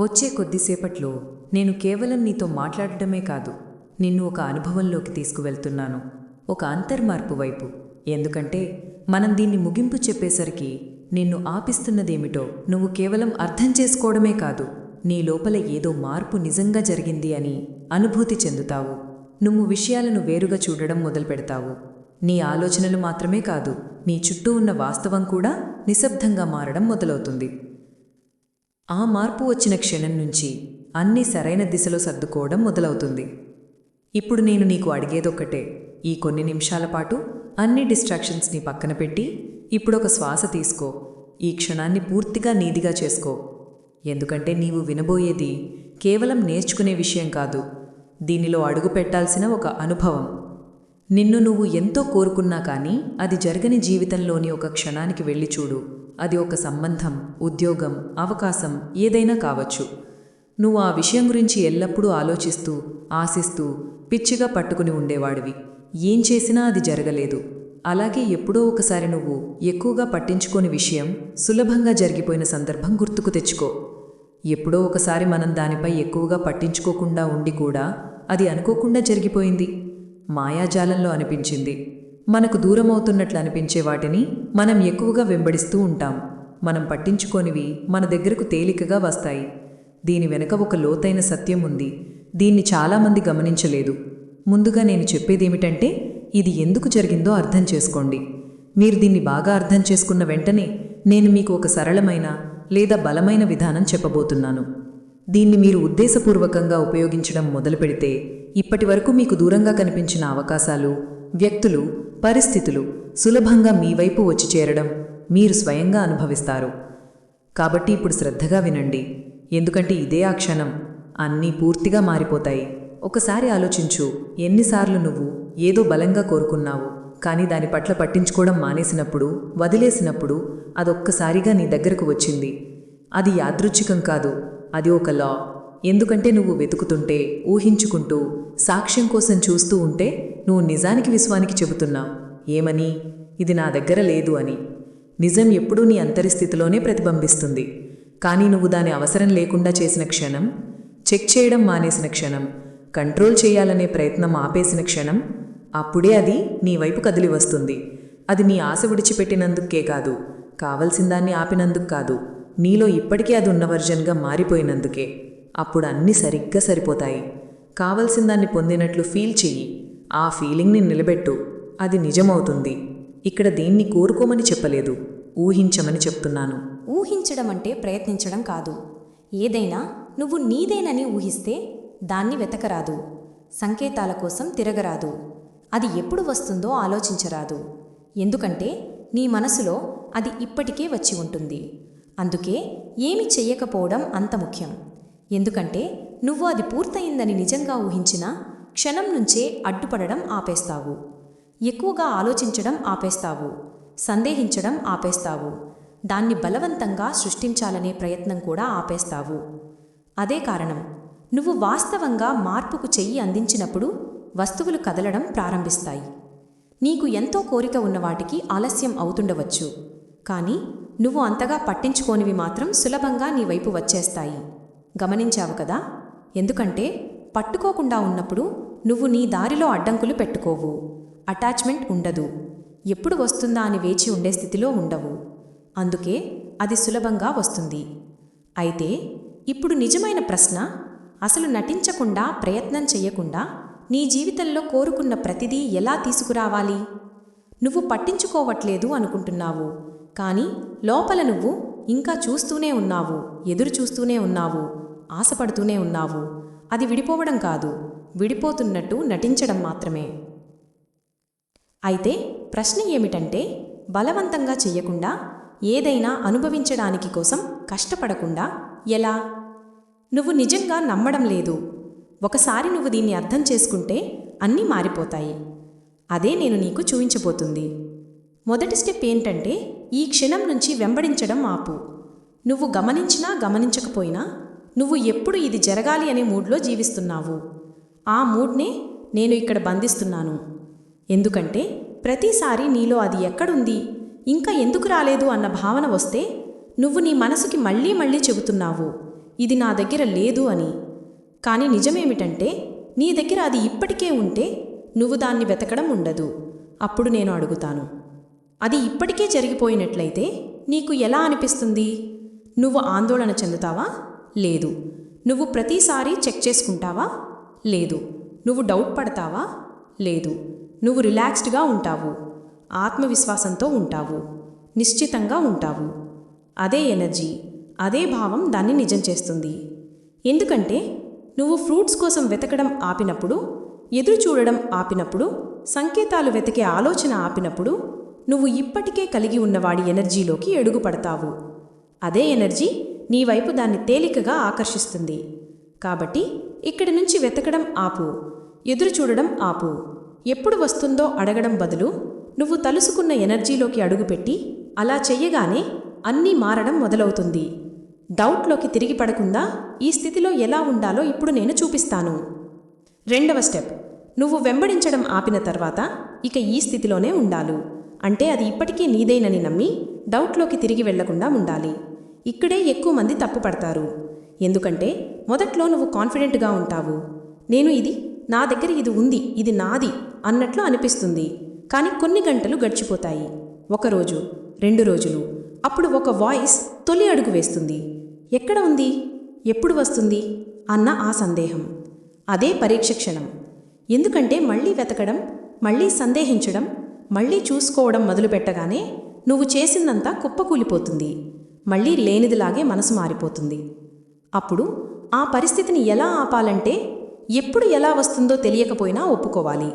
వచ్చే కొద్దిసేపట్లో నేను కేవలం నీతో మాట్లాడటమే కాదు నిన్ను ఒక అనుభవంలోకి తీసుకువెళ్తున్నాను. ఒక అంతర్మార్పు వైపు. ఎందుకంటే మనం దీన్ని ముగింపు చెప్పేసరికి నిన్ను ఆపిస్తున్నదేమిటో నువ్వు కేవలం అర్థం చేసుకోవడమే కాదు నీ లోపల ఏదో మార్పు నిజంగా జరిగింది అని అనుభూతి చెందుతావు. నువ్వు విషయాలను వేరుగా చూడడం మొదలుపెడతావు. నీ ఆలోచనలు మాత్రమే కాదు నీ చుట్టూ ఉన్న వాస్తవం కూడా నిశ్శబ్దంగా మారడం మొదలవుతుంది. ఆ మార్పు వచ్చిన క్షణం నుంచి అన్నీ సరైన దిశలో సర్దుకోవడం మొదలవుతుంది. ఇప్పుడు నేను నీకు అడిగేదొక్కటే. ఈ కొన్ని నిమిషాల పాటు అన్ని డిస్ట్రాక్షన్స్ని పక్కన పెట్టి ఇప్పుడొక శ్వాస తీసుకో. ఈ క్షణాన్ని పూర్తిగా నీదిగా చేసుకో. ఎందుకంటే నీవు వినబోయేది కేవలం నేర్చుకునే విషయం కాదు. దీనిలో అడుగు పెట్టాల్సిన ఒక అనుభవం. నిన్ను నువ్వు ఎంతో కోరుకున్నా కానీ అది జరగని జీవితంలోని ఒక క్షణానికి వెళ్ళి చూడు. అది ఒక సంబంధం ఉద్యోగం అవకాశం ఏదైనా కావచ్చు. నువ్వు ఆ విషయం గురించి ఎల్లప్పుడూ ఆలోచిస్తూ ఆశిస్తూ పిచ్చిగా పట్టుకుని ఉండేవాడివి. ఏం చేసినా అది జరగలేదు. అలాగే ఎప్పుడో ఒకసారి నువ్వు ఎక్కువగా పట్టించుకోని విషయం సులభంగా జరిగిపోయిన సందర్భం గుర్తుకు తెచ్చుకో. ఎప్పుడో ఒకసారి మనం దానిపై ఎక్కువగా పట్టించుకోకుండా ఉండి కూడా అది అనుకోకుండా జరిగిపోయింది. మాయాజాలంలో అనిపించింది. మనకు దూరమవుతున్నట్లు అనిపించే వాటిని మనం ఎక్కువగా వెంబడిస్తూ ఉంటాం. మనం పట్టించుకోనివి మన దగ్గరకు తేలికగా వస్తాయి. దీని వెనక ఒక లోతైన సత్యం ఉంది. దీన్ని చాలామంది గమనించలేదు. ముందుగా నేను చెప్పేదేమిటంటే ఇది ఎందుకు జరిగిందో అర్థం చేసుకోండి. మీరు దీన్ని బాగా అర్థం చేసుకున్న వెంటనే నేను మీకు ఒక సరళమైన లేదా బలమైన విధానం చెప్పబోతున్నాను. దీన్ని మీరు ఉద్దేశపూర్వకంగా ఉపయోగించడం మొదలుపెడితే ఇప్పటి వరకు మీకు దూరంగా కనిపించిన అవకాశాలు వ్యక్తులు పరిస్థితులు సులభంగా మీ వైపు వచ్చి చేరడం మీరు స్వయంగా అనుభవిస్తారు. కాబట్టి ఇప్పుడు శ్రద్ధగా వినండి. ఎందుకంటే ఇదే ఆ క్షణం. అన్నీ పూర్తిగా మారిపోతాయి. ఒకసారి ఆలోచించు ఎన్నిసార్లు నువ్వు ఏదో బలంగా కోరుకున్నావు కానీ దాని పట్ల పట్టించుకోవడం మానేసినప్పుడు వదిలేసినప్పుడు అదొక్కసారిగా నీ దగ్గరకు వచ్చింది. అది యాదృచ్ఛికం కాదు. అది ఒక లా. ఎందుకంటే నువ్వు వెతుకుతుంటే ఊహించుకుంటూ సాక్ష్యం కోసం చూస్తూ ఉంటే నువ్వు నిజానికి విశ్వానికి చెబుతున్నావు. ఏమని? ఇది నా దగ్గర లేదు అని. నిజం ఎప్పుడూ నీ అంతరిస్థితిలోనే ప్రతిబింబిస్తుంది. కానీ నువ్వు దాని అవసరం లేకుండా చేసిన క్షణం చెక్ చేయడం మానేసిన క్షణం కంట్రోల్ చేయాలనే ప్రయత్నం ఆపేసిన క్షణం అప్పుడే అది నీ వైపు కదిలి వస్తుంది. అది నీ ఆశ విడిచిపెట్టినందుకే కాదు కావలసిందాన్ని ఆపినందుకు కాదు నీలో ఇప్పటికే అది ఉన్న వర్జన్గా మారిపోయినందుకే. అప్పుడు అన్నీ సరిగ్గా సరిపోతాయి. కావలసిందాన్ని పొందినట్లు ఫీల్ చెయ్యి. ఆ ఫీలింగ్ని నిలబెట్టు. అది నిజమవుతుంది. ఇక్కడ దేన్ని కోరుకోమని చెప్పలేదు. ఊహించమని చెప్తున్నాను. ఊహించడం అంటే ప్రయత్నించడం కాదు. ఏదైనా నువ్వు నీదేనని ఊహిస్తే దాన్ని వెతకరాదు. సంకేతాల కోసం తిరగరాదు. అది ఎప్పుడు వస్తుందో ఆలోచించరాదు. ఎందుకంటే నీ మనసులో అది ఇప్పటికే వచ్చి ఉంటుంది. అందుకే ఏమి చెయ్యకపోవడం అంత ముఖ్యం. ఎందుకంటే నువ్వు అది పూర్తయిందని నిజంగా ఊహించినా క్షణం నుంచే అడ్డుపడడం ఆపేస్తావు. ఎక్కువగా ఆలోచించడం ఆపేస్తావు. సందేహించడం ఆపేస్తావు. దాన్ని బలవంతంగా సృష్టించాలనే ప్రయత్నం కూడా ఆపేస్తావు. అదే కారణం. నువ్వు వాస్తవంగా మార్పుకు చెయ్యి అందించినప్పుడు వస్తువులు కదలడం ప్రారంభిస్తాయి. నీకు ఎంతో కోరిక ఉన్న వాటికి ఆలస్యం అవుతుండవచ్చు. కానీ నువ్వు అంతగా పట్టించుకోనివి మాత్రం సులభంగా నీ వైపు వచ్చేస్తాయి. గమనించావు కదా? ఎందుకంటే పట్టుకోకుండా ఉన్నప్పుడు నువ్వు నీ దారిలో అడ్డంకులు పెట్టుకోవు. అటాచ్మెంట్ ఉండదు. ఎప్పుడు వస్తుందా అని వేచి ఉండే స్థితిలో ఉండవు. అందుకే అది సులభంగా వస్తుంది. అయితే ఇప్పుడు నిజమైన ప్రశ్న అసలు నటించకుండా ప్రయత్నం చెయ్యకుండా నీ జీవితంలో కోరుకున్న ప్రతిదీ ఎలా తీసుకురావాలి? నువ్వు పట్టించుకోవట్లేదు అనుకుంటున్నావు. కానీ లోపల నువ్వు ఇంకా చూస్తూనే ఉన్నావు ఎదురు చూస్తూనే ఉన్నావు ఆశపడుతూనే ఉన్నావు. అది విడిపోవడం కాదు విడిపోతున్నట్టు నటించడం మాత్రమే. అయితే ప్రశ్న ఏమిటంటే బలవంతంగా చెయ్యకుండా ఏదైనా అనుభవించడానికి కోసం కష్టపడకుండా ఎలా? నువ్వు నిజంగా నమ్మడం లేదు. ఒకసారి నువ్వు దీన్ని అర్థం చేసుకుంటే అన్నీ మారిపోతాయి. అదే నేను నీకు చూపించబోతుంది. మొదటి స్టెప్ ఏంటంటే ఈ క్షణం నుంచి వెంబడించడం ఆపు. నువ్వు గమనించినా గమనించకపోయినా నువ్వు ఎప్పుడు ఇది జరగాలి అనే మూడ్లో జీవిస్తున్నావు. ఆ మూడ్నే నేను ఇక్కడ బంధిస్తున్నాను. ఎందుకంటే ప్రతిసారి నీలో అది ఎక్కడుంది? ఇంకా ఎందుకు రాలేదు అన్న భావన వస్తే నువ్వు నీ మనసుకి మళ్ళీ మళ్ళీ చెబుతున్నావు. ఇది నా దగ్గర లేదు అని. కానీ నిజమేమిటంటే నీ దగ్గర అది ఇప్పటికే ఉంటే నువ్వు దాన్ని వెతకడం ఉండదు. అప్పుడు నేను అడుగుతాను. అది ఇప్పటికే జరిగిపోయినట్లయితే నీకు ఎలా అనిపిస్తుంది? నువ్వు ఆందోళన చెందుతావా? లేదు. నువ్వు ప్రతిసారి చెక్ చేసుకుంటావా? లేదు. నువ్వు డౌట్ పడతావా? లేదు. నువ్వు రిలాక్స్డ్గా ఉంటావు. ఆత్మవిశ్వాసంతో ఉంటావు. నిశ్చితంగా ఉంటావు. అదే ఎనర్జీ అదే భావం దాన్ని నిజం చేస్తుంది. ఎందుకంటే నువ్వు ఫ్రూట్స్ కోసం వెతకడం ఆపినప్పుడు ఎదురు చూడడం ఆపినప్పుడు సంకేతాలు వెతికే ఆలోచన ఆపినప్పుడు నువ్వు ఇప్పటికే కలిగి ఉన్నవాడి ఎనర్జీలోకి అడుగుపడతావు అదే ఎనర్జీ నీ వైపు దాన్ని తేలికగా ఆకర్షిస్తుంది. కాబట్టి ఇక్కడి నుంచి వెతకడం ఆపు. ఎదురు చూడడం ఆపు. ఎప్పుడు వస్తుందో అడగడం బదులు నువ్వు తలుసుకున్న ఎనర్జీలోకి అడుగుపెట్టి అలా చెయ్యగానే అన్నీ మారడం మొదలవుతుంది. డౌట్లోకి తిరిగి పడకుండా ఈ స్థితిలో ఎలా ఉండాలో ఇప్పుడు నేను చూపిస్తాను. రెండవ స్టెప్. నువ్వు వెంబడించడం ఆపిన తర్వాత ఇక ఈ స్థితిలోనే ఉండాలి. అంటే అది ఇప్పటికీ నీదేనని నమ్మి డౌట్లోకి తిరిగి వెళ్ళకుండా ఉండాలి. ఇక్కడే ఎక్కువ మంది తప్పు పడతారు ఎందుకంటే మొదట్లో నువ్వు కాన్ఫిడెంట్గా ఉంటావు. నేను ఇది నా దగ్గర ఇది ఉంది ఇది నాది అన్నట్లు అనిపిస్తుంది. కానీ కొన్ని గంటలు గడిచిపోతాయి. ఒకరోజు రెండు రోజులు. అప్పుడు ఒక వాయిస్ తొలి అడుగు వేస్తుంది. ఎక్కడ ఉంది? ఎప్పుడు వస్తుంది? అన్న ఆ సందేహం. అదే పరీక్ష క్షణం. ఎందుకంటే మళ్ళీ వెతకడం మళ్ళీ సందేహించడం మళ్ళీ చూసుకోవడం మొదలుపెట్టగానే నువ్వు చేసిందంతా కుప్పకూలిపోతుంది. మళ్ళీ లేనిదిలాగే మనసు మారిపోతుంది. అప్పుడు ఆ పరిస్థితిని ఎలా ఆపాలంటే ఎప్పుడు ఎలా వస్తుందో తెలియకపోయినా ఒప్పుకోవాలి.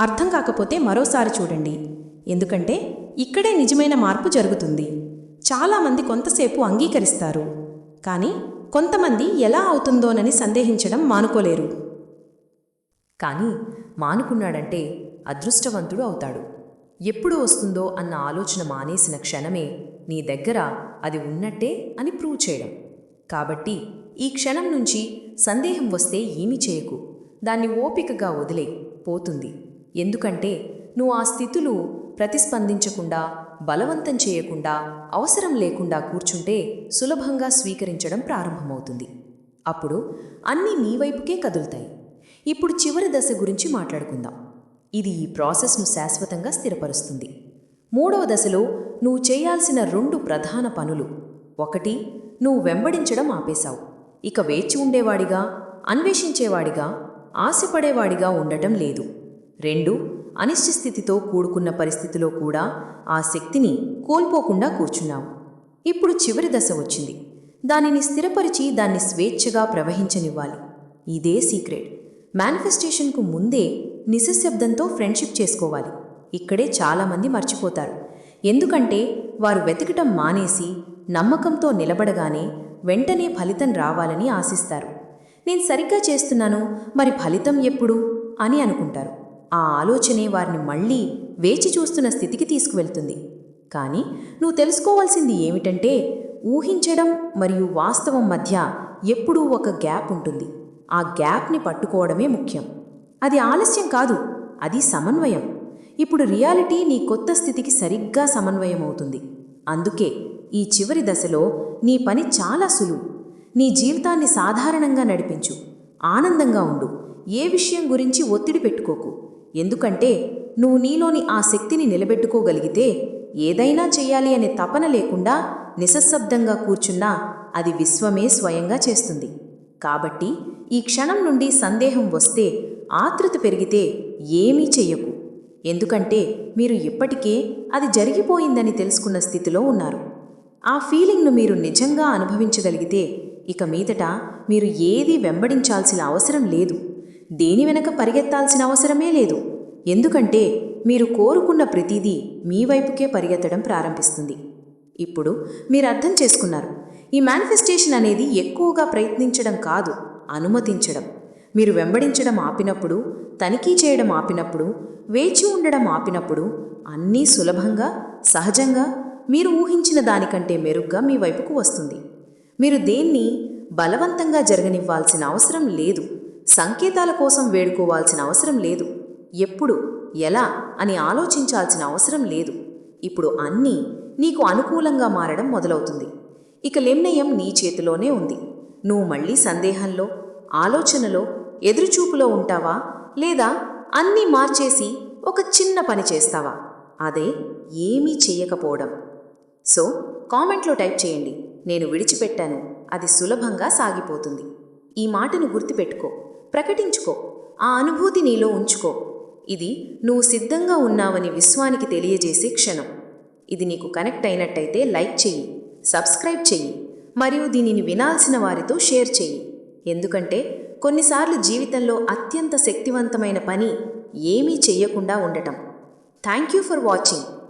అర్థం కాకపోతే మరోసారి చూడండి. ఎందుకంటే ఇక్కడే నిజమైన మార్పు జరుగుతుంది. చాలామంది కొంతసేపు అంగీకరిస్తారు. కానీ కొంతమంది ఎలా అవుతుందోనని సందేహించడం మానుకోలేరు. కానీ మానుకున్నాడంటే అదృష్టవంతుడు అవుతాడు. ఎప్పుడు వస్తుందో అన్న ఆలోచన మానేసిన క్షణమే నీ దగ్గర అది ఉన్నట్టే అని ప్రూవ్ చేయడం. కాబట్టి ఈ క్షణం నుంచి సందేహం వస్తే ఏమీ చేయకు. దాన్ని ఓపికగా వదిలే పోతుంది. ఎందుకంటే నువ్వు ఆ స్థితులు ప్రతిస్పందించకుండా బలవంతం చేయకుండా అవసరం లేకుండా కూర్చుంటే సులభంగా స్వీకరించడం ప్రారంభమవుతుంది. అప్పుడు అన్నీ నీ వైపుకే కదులుతాయి. ఇప్పుడు చివరి దశ గురించి మాట్లాడుకుందాం. ఇది ఈ ప్రాసెస్ను శాశ్వతంగా స్థిరపరుస్తుంది. మూడవ దశలో నువ్వు చేయాల్సిన రెండు ప్రధాన పనులు. ఒకటి నువ్వు వెంబడించడం ఆపేశావు. ఇక వేచి ఉండేవాడిగా అన్వేషించేవాడిగా ఆశపడేవాడిగా ఉండటం లేదు. రెండు అనిశ్చిస్థితితో కూడుకున్న పరిస్థితిలో కూడా ఆ శక్తిని కోల్పోకుండా కూర్చున్నావు. ఇప్పుడు చివరి దశ వచ్చింది. దానిని స్థిరపరిచి దాన్ని స్వేచ్ఛగా ప్రవహించనివ్వాలి. ఇదే సీక్రెట్. మేనిఫెస్టేషన్కు ముందే నిశ్శబ్దంతో ఫ్రెండ్షిప్ చేసుకోవాలి. ఇక్కడే చాలామంది మర్చిపోతారు. ఎందుకంటే వారు వెతకటం మానేసి నమ్మకంతో నిలబడగానే వెంటనే ఫలితం రావాలని ఆశిస్తారు. నేను సరిగ్గా చేస్తున్నాను మరి ఫలితం ఎప్పుడు? అని అనుకుంటారు. ఆ ఆలోచనే వారిని మళ్ళీ వేచి చూస్తున్న స్థితికి తీసుకువెళ్తుంది. కానీ నువ్వు తెలుసుకోవాల్సింది ఏమిటంటే ఊహించడం మరియు వాస్తవం మధ్య ఎప్పుడూ ఒక గ్యాప్ ఉంటుంది. ఆ గ్యాప్ని పట్టుకోవడమే ముఖ్యం. అది ఆలస్యం కాదు అది సమన్వయం. ఇప్పుడు రియాలిటీ నీ కొత్త స్థితికి సరిగ్గా సమన్వయం అవుతుంది అందుకే ఈ చివరి దశలో నీ పని చాలా సులువు. నీ జీవితాన్ని సాధారణంగా నడిపించు. ఆనందంగా ఉండు. ఏ విషయం గురించి ఒత్తిడి పెట్టుకోకు. ఎందుకంటే నువ్వు నీలోని ఆ శక్తిని నిలబెట్టుకోగలిగితే ఏదైనా చెయ్యాలి అనే తపన లేకుండా నిశ్శబ్దంగా కూర్చున్నా అది విశ్వమే స్వయంగా చేస్తుంది. కాబట్టి ఈ క్షణం నుండి సందేహం వస్తే ఆతృత పెరిగితే ఏమీ చెయ్యకు. ఎందుకంటే మీరు ఇప్పటికే అది జరిగిపోయిందని తెలుసుకున్న స్థితిలో ఉన్నారు. ఆ ఫీలింగ్ను మీరు నిజంగా అనుభవించగలిగితే ఇక మీదట మీరు ఏదీ వెంబడించాల్సిన అవసరం లేదు. దేని వెనక పరిగెత్తాల్సిన అవసరమే లేదు. ఎందుకంటే మీరు కోరుకున్న ప్రతిదీ మీ వైపుకే పరిగెత్తడం ప్రారంభిస్తుంది. ఇప్పుడు మీరు అర్థం చేసుకున్నారు. ఈ మేనిఫెస్టేషన్ అనేది ఎక్కువగా ప్రయత్నించడం కాదు అనుమతించడం. మీరు వెంబడించడం ఆపినప్పుడు తనిఖీ చేయడం ఆపినప్పుడు వేచి ఉండడం ఆపినప్పుడు అన్నీ సులభంగా సహజంగా మీరు ఊహించిన దానికంటే మెరుగ్గా మీ వైపుకు వస్తుంది. మీరు దేన్ని బలవంతంగా జరగనివ్వాల్సిన అవసరం లేదు. సంకేతాల కోసం వేడుకోవాల్సిన అవసరం లేదు. ఎప్పుడు ఎలా అని ఆలోచించాల్సిన అవసరం లేదు. ఇప్పుడు అన్నీ నీకు అనుకూలంగా మారడం మొదలవుతుంది. ఇక నిర్ణయం నీ చేతిలోనే ఉంది. నువ్వు మళ్ళీ సందేహంలో ఆలోచనలో ఎదురుచూపులో ఉంటావా? లేదా అన్నీ మార్చేసి ఒక చిన్న పని చేస్తావా? అదే ఏమీ చేయకపోవడం. సో కామెంట్లో టైప్ చేయండి. నేను విడిచిపెట్టాను. అది సులభంగా సాగిపోతుంది. ఈ మాటను గుర్తుపెట్టుకో. ప్రకటించుకో. ఆ అనుభూతి నీలో ఉంచుకో. ఇది నువ్వు సిద్ధంగా ఉన్నావని విశ్వానికి తెలియజేసే క్షణం. ఇది నీకు కనెక్ట్ అయినట్టయితే లైక్ చెయ్యి సబ్స్క్రైబ్ చెయ్యి మరియు దీనిని వినాల్సిన వారితో షేర్ చెయ్యి. ఎందుకంటే కొన్నిసార్లు జీవితంలో అత్యంత శక్తివంతమైన పని ఏమీ చెయ్యకుండా ఉండటం. Thank you for watching.